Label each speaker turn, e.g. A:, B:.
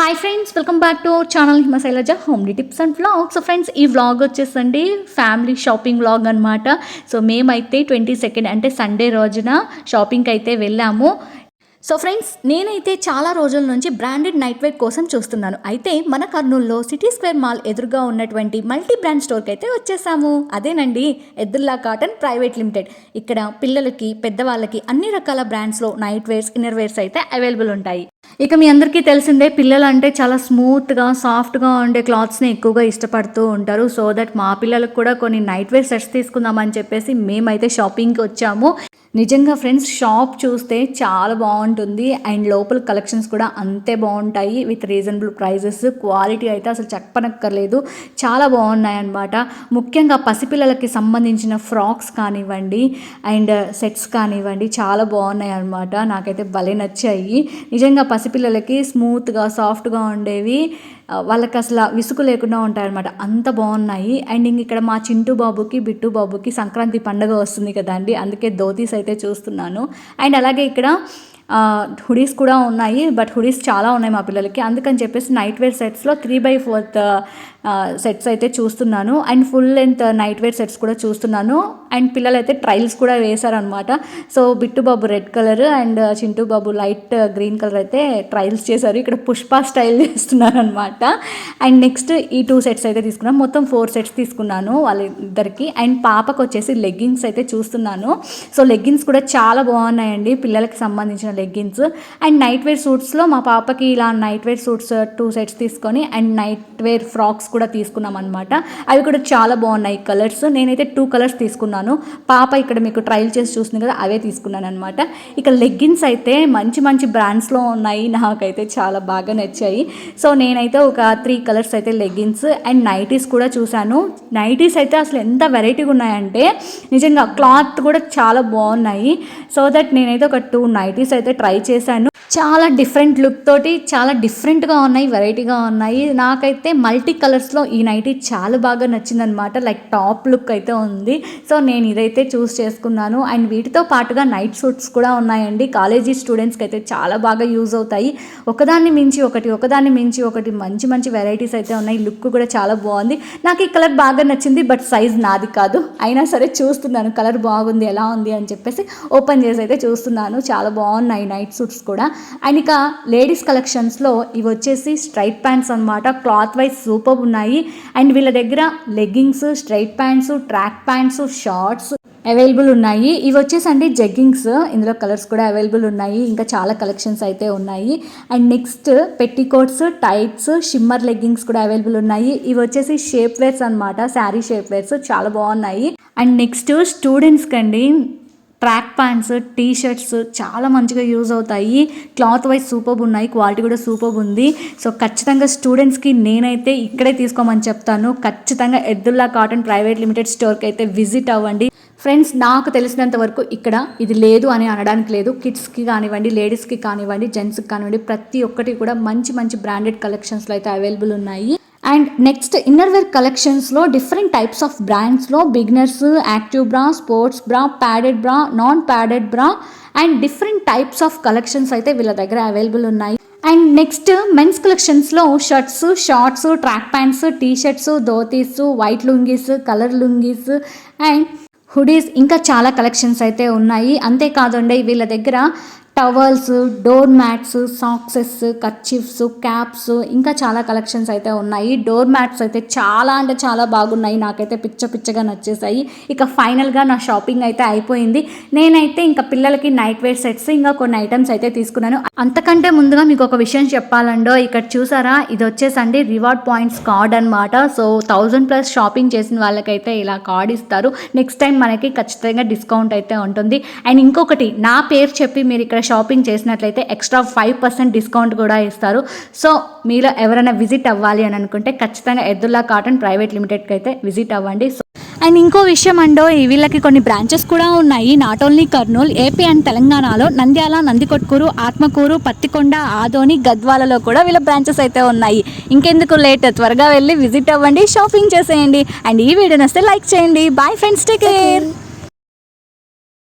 A: Hi friends welcome back to our channel Himashailaja homely tips and vlog so friends ఈ vlog వచ్చేసండి family shopping vlog అనమాట so మేమైతే twenty second అంటే Sunday రోజున షాపింగ్కి అయితే వెళ్ళాము. సో ఫ్రెండ్స్ నేనైతే చాలా రోజుల నుంచి బ్రాండెడ్ నైట్ వేర్ కోసం చూస్తున్నాను. అయితే మన కర్నూల్లో సిటీ స్క్వేర్ మాల్ ఎదురుగా ఉన్నటువంటి మల్టీ బ్రాండ్ స్టోర్కి అయితే వచ్చేసాము. అదేనండి ఎద్దుల్లా కాటన్ ప్రైవేట్ లిమిటెడ్. ఇక్కడ పిల్లలకి పెద్దవాళ్ళకి అన్ని రకాల బ్రాండ్స్లో నైట్ వేర్స్ ఇన్నర్ వేర్స్ అయితే అవైలబుల్ ఉంటాయి. ఇక మీ అందరికీ తెలిసిందే పిల్లలు అంటే చాలా స్మూత్గా సాఫ్ట్గా ఉండే క్లాత్స్ని ఎక్కువగా ఇష్టపడుతూ ఉంటారు. సో దట్ మా పిల్లలకు కూడా కొన్ని నైట్ వేర్ సెట్స్ తీసుకుందామని చెప్పేసి మేమైతే షాపింగ్కి వచ్చాము. నిజంగా ఫ్రెండ్స్ షాప్ చూస్తే చాలా బాగుంటుంది. అండ్ లోపల కలెక్షన్స్ కూడా అంతే బాగుంటాయి. విత్ రీజనబుల్ ప్రైజెస్ క్వాలిటీ అయితే అసలు చెప్పనక్కర్లేదు. చాలా బాగున్నాయి అనమాట ముఖ్యంగా పసిపిల్లలకి సంబంధించిన ఫ్రాక్స్ కానివ్వండి అండ్ సెట్స్ కానివ్వండి చాలా బాగున్నాయి అన్నమాట నాకైతే భలే నచ్చాయి. నిజంగా పసిపిల్లలకి స్మూత్గా సాఫ్ట్గా ఉండేవి. వాళ్ళకి అసలు విసుగు లేకుండా ఉంటాయన్నమాట. అంత బాగున్నాయి. అండ్ ఇంక ఇక్కడ మా చింటూ బాబుకి బిట్టు బాబుకి సంక్రాంతి పండుగ వస్తుంది కదండి అందుకే ధోతీస్ అయితే చూస్తున్నాను. అండ్ అలాగే ఇక్కడ హుడీస్ కూడా ఉన్నాయి. బట్ హుడీస్ చాలా ఉన్నాయి మా పిల్లలకి. అందుకని చెప్పేసి నైట్ వేర్ సెట్స్లో త్రీ బై ఫోర్త్ సెట్స్ అయితే చూస్తున్నాను. And full length night wear sets కూడా చూస్తున్నాను. అండ్ పిల్లలు అయితే ట్రైల్స్ కూడా వేశారనమాట so Bittu babu red colour and Chintu babu light green colour అయితే ట్రైల్స్ చేశారు. ఇక్కడ పుష్ప స్టైల్ చేస్తున్నారు అనమాట అండ్ నెక్స్ట్ ఈ టూ సెట్స్ అయితే తీసుకున్నాను మొత్తం ఫోర్ సెట్స్ తీసుకున్నాను వాళ్ళిద్దరికి. అండ్ పాపకు వచ్చేసి లెగ్గింగ్స్ అయితే చూస్తున్నాను. సో లెగ్గిన్స్ కూడా చాలా బాగున్నాయండి పిల్లలకి సంబంధించిన లెగ్గిన్స్ అండ్ నైట్ వేర్ సూట్స్లో మా పాపకి ఇలా night wear suits two sets తీసుకొని అండ్ నైట్ వేర్ ఫ్రాక్స్ కూడా కూడా తీసుకున్నాం అనమాట అవి కూడా చాలా బాగున్నాయి కలర్స్. నేనైతే టూ కలర్స్ తీసుకున్నాను. పాప ఇక్కడ మీకు ట్రయల్ చేసి చూసింది కదా అవే తీసుకున్నాను అనమాట ఇక లెగ్గిన్స్ అయితే మంచి మంచి బ్రాండ్స్లో ఉన్నాయి. నాకైతే చాలా బాగా నచ్చాయి. సో నేనైతే ఒక త్రీ కలర్స్ అయితే లెగ్గిన్స్ అండ్ నైటీస్ కూడా చూశాను. నైటీస్ అయితే అసలు ఎంత వెరైటీగా ఉన్నాయంటే నిజంగా క్లాత్ కూడా చాలా బాగున్నాయి. సో దట్ నేనైతే ఒక టూ నైటీస్ అయితే ట్రై చేశాను. చాలా డిఫరెంట్ లుక్ తోటి చాలా డిఫరెంట్గా ఉన్నాయి వెరైటీగా ఉన్నాయి. నాకైతే మల్టీ కలర్స్లో ఈ నైటీ చాలా బాగా నచ్చిందనమాట లైక్ టాప్ లుక్ అయితే ఉంది. సో నేను ఇదైతే చూస్ చేసుకున్నాను. అండ్ వీటితో పాటుగా నైట్ సూట్స్ కూడా ఉన్నాయండి. కాలేజీ స్టూడెంట్స్కి అయితే చాలా బాగా యూజ్ అవుతాయి. ఒకదాన్ని మించి ఒకటి ఒకదాన్ని మించి ఒకటి మంచి మంచి వెరైటీస్ అయితే ఉన్నాయి. లుక్ కూడా చాలా బాగుంది. నాకు ఈ కలర్ బాగా నచ్చింది బట్ సైజ్ నాది కాదు. అయినా సరే చూస్తున్నాను కలర్ బాగుంది ఎలా ఉంది అని చెప్పేసి ఓపెన్ చేసి అయితే చూస్తున్నాను. చాలా బాగున్నాయి నైట్ సూట్స్ కూడా. అండ్ ఇక లేడీస్ కలెక్షన్స్లో ఇవి వచ్చేసి స్ట్రైట్ ప్యాంట్స్ అనమాట క్లాత్ వైజ్ సూపర్ ఉన్నాయి. అండ్ వీళ్ళ దగ్గర leggings straight pants track pants shorts available ఉన్నాయి. ఇవి వచ్చేసి అండి జగ్గింగ్స్. ఇందులో కలర్స్ కూడా అవైలబుల్ ఉన్నాయి. ఇంకా చాలా కలెక్షన్స్ అయితే ఉన్నాయి. And next petticoats tights shimmer leggings కూడా అవైలబుల్ ఉన్నాయి. ఇవి వచ్చేసి షేప్ వేర్స్ అనమాట శారీ షేప్ వేర్స్ చాలా బాగున్నాయి. అండ్ నెక్స్ట్ స్టూడెంట్స్కి అండి ట్రాక్ ప్యాంట్స్ టీ షర్ట్స్ చాలా మంచిగా యూజ్ అవుతాయి. క్లాత్ వైజ్ సూపర్ ఉన్నాయి. క్వాలిటీ కూడా సూపర్ ఉంది. సో ఖచ్చితంగా స్టూడెంట్స్కి నేనైతే ఇక్కడే తీసుకోమని చెప్తాను. ఖచ్చితంగా ఎద్దుల్లా కాటన్ ప్రైవేట్ లిమిటెడ్ స్టోర్కి అయితే విజిట్ అవ్వండి. ఫ్రెండ్స్ నాకు తెలిసినంత వరకు ఇక్కడ ఇది లేదు అని అనడానికి లేదు. కిడ్స్కి కానివ్వండి లేడీస్కి కానివ్వండి జెంట్స్కి కానివ్వండి ప్రతి ఒక్కటి కూడా మంచి మంచి బ్రాండెడ్ కలెక్షన్స్లో అయితే అవైలబుల్ ఉన్నాయి. అండ్ నెక్స్ట్ ఇన్నర్ వేర్ కలెక్షన్స్లో different types of బ్రాండ్స్లో beginners active bra sports bra padded bra non padded bra and different types of collections అయితే వీళ్ళ దగ్గర అవైలబుల్ ఉన్నాయి. అండ్ నెక్స్ట్ మెన్స్ కలెక్షన్స్లో shirts shorts track pants T shirts dhotis white lungis colour lungis and hoodies ఇంకా చాలా collections అయితే ఉన్నాయి. అంతేకాదండి వీళ్ళ దగ్గర towels door mats socks kerchiefs caps ఇంకా చాలా కలెక్షన్స్ అయితే ఉన్నాయి. డోర్ మ్యాట్స్ అయితే చాలా అంటే చాలా బాగున్నాయి. నాకైతే పిచ్చ పిచ్చగా నచ్చేసాయి. ఇక ఫైనల్గా నా షాపింగ్ అయితే అయిపోయింది. నేనైతే ఇంకా పిల్లలకి నైట్ వేర్ సెట్స్ ఇంకా కొన్ని ఐటమ్స్ అయితే తీసుకున్నాను. అంతకంటే ముందుగా మీకు ఒక విషయం చెప్పాలండో ఇక్కడ చూసారా? ఇది వచ్చేసండి రివార్డ్ పాయింట్స్ కార్డ్ అనమాట సో థౌజండ్ ప్లస్ షాపింగ్ చేసిన వాళ్ళకైతే ఇలా కార్డ్ ఇస్తారు. నెక్స్ట్ టైం మనకి ఖచ్చితంగా డిస్కౌంట్ అయితే ఉంటుంది. అండ్ ఇంకొకటి నా పేరు చెప్పి మీరు ఇక్కడ షాపింగ్ చేసినట్లయితే ఎక్స్ట్రా ఫైవ్ పర్సెంట్ డిస్కౌంట్ కూడా ఇస్తారు. సో మీలో ఎవరైనా విజిట్ అవ్వాలి అని అనుకుంటే ఖచ్చితంగా ఎద్దుల్లా కాటన్ ప్రైవేట్ లిమిటెడ్కి అయితే విజిట్ అవ్వండి. సో అండ్ ఇంకో విషయం అండో ఈ వీళ్ళకి కొన్ని బ్రాంచెస్ కూడా ఉన్నాయి. Not only Kurnool AP and తెలంగాణలో నంద్యాల నందికొట్కూరు ఆత్మకూరు పత్తికొండ ఆదోని గద్వాలలో కూడా వీళ్ళ బ్రాంచెస్ అయితే ఉన్నాయి. ఇంకెందుకు లేట్ త్వరగా వెళ్ళి విజిట్ అవ్వండి షాపింగ్ చేసేయండి. అండ్ ఈ వీడియో నస్తే లైక్ చేయండి. Bye friends take care